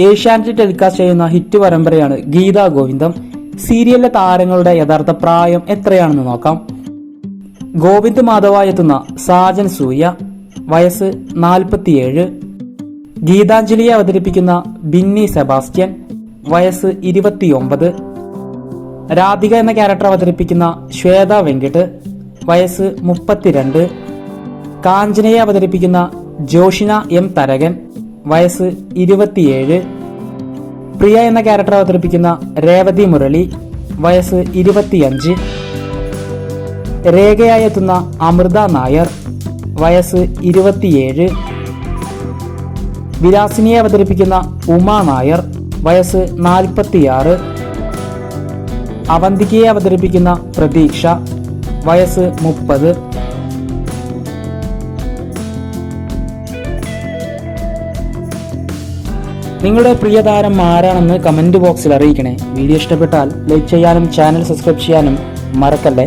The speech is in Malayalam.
ഏഷ്യാനെറ്റ് ടെലികാസ്റ്റ് ചെയ്യുന്ന ഹിറ്റ് പരമ്പരയാണ് ഗീതാ ഗോവിന്ദം. സീരിയലിലെ താരങ്ങളുടെ യഥാർത്ഥ പ്രായം എത്രയാണെന്ന് നോക്കാം. ഗോവിന്ദ് മാധവായി എത്തുന്ന സാജൻ സൂര്യ വയസ്സ് നാൽപ്പത്തിയേഴ്. ഗീതാഞ്ജലിയെ അവതരിപ്പിക്കുന്ന ബിന്നി സെബാസ്റ്റ്യൻ വയസ്സ് ഇരുപത്തിയൊമ്പത്. രാധിക എന്ന ക്യാരക്ടർ അവതരിപ്പിക്കുന്ന ശ്വേത വെങ്കിട്ട് വയസ്സ് മുപ്പത്തിരണ്ട്. കാഞ്ചനയെ അവതരിപ്പിക്കുന്ന ജോഷിന എം തരകൻ. വയസ്സ് ഇരുപത്തിയേഴ്. പ്രിയ എന്ന ക്യാരക്ടർ അവതരിപ്പിക്കുന്ന രേവതി മുരളി വയസ്സ് ഇരുപത്തിയഞ്ച്. രേഖയായി എത്തുന്ന അമൃത നായർ വയസ്സ് ഇരുപത്തിയേഴ്. വിലാസിനിയെ അവതരിപ്പിക്കുന്ന ഉമ നായർ വയസ്സ് നാൽപ്പത്തിയാറ്. അവന്തികയെ അവതരിപ്പിക്കുന്ന പ്രതീക്ഷ വയസ്സ് മുപ്പത്. നിങ്ങളുടെ പ്രിയ താരം ആരാണെന്ന് കമന്റ് ബോക്സിൽ അറിയിക്കണേ. വീഡിയോ ഇഷ്ടപ്പെട്ടാൽ ലൈക്ക് ചെയ്യാനും ചാനൽ സബ്സ്ക്രൈബ് ചെയ്യാനും മറക്കല്ലേ?